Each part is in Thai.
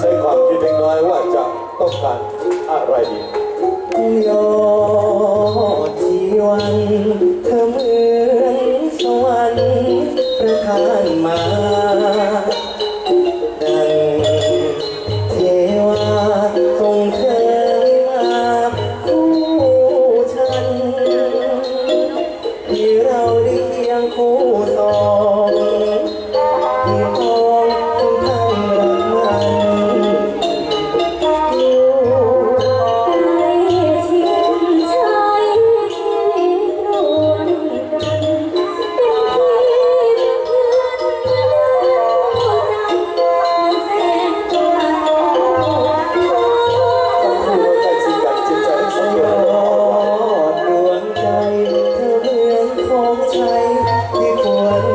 ใช้ความคิดเล็กน้อยว่าจะต้องการอะไรดียอดชีวันเธอเหมือนสวรรค์ประทานมาดังเทวาคงเธอมาคู่ฉันที่เราได้เคียงคู่สอ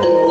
ที่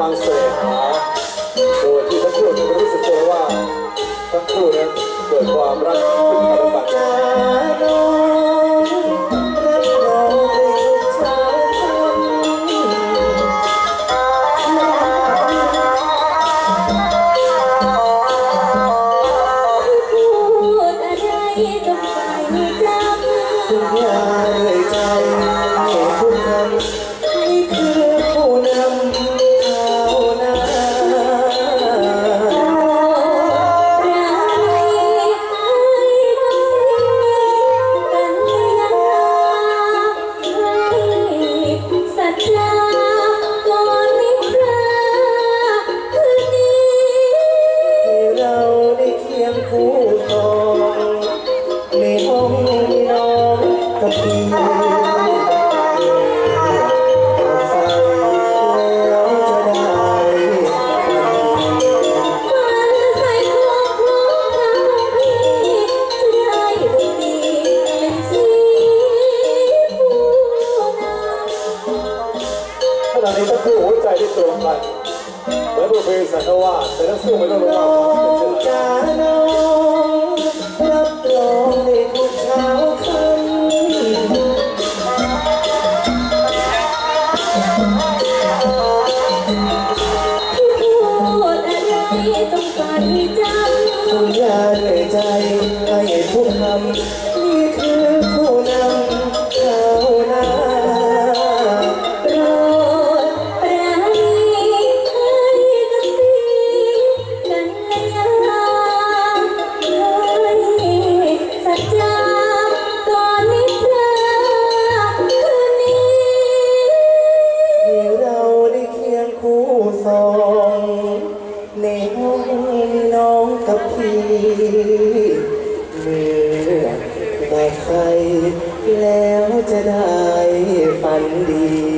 กันด้วยกับความเสน่หาโดยที่ทั้งคู่จะรู้สึกตัวว่าทั้งคู่นั้นเกิดความรักซึ่งกันและกันจะน้องรับรองให้ทุกเช้าค่ำ ขณะนี้ทั้งคู่หัวใจได้ตรงกันเหมือนบุพเพสันนิวาสแต่ทั้งคู่ไม่ต้องรู้ ต้องฝันจำคุณยาเหนื่อยใจให้ทุกคำ เมื่อได้ใครแล้วจะได้ฝันดี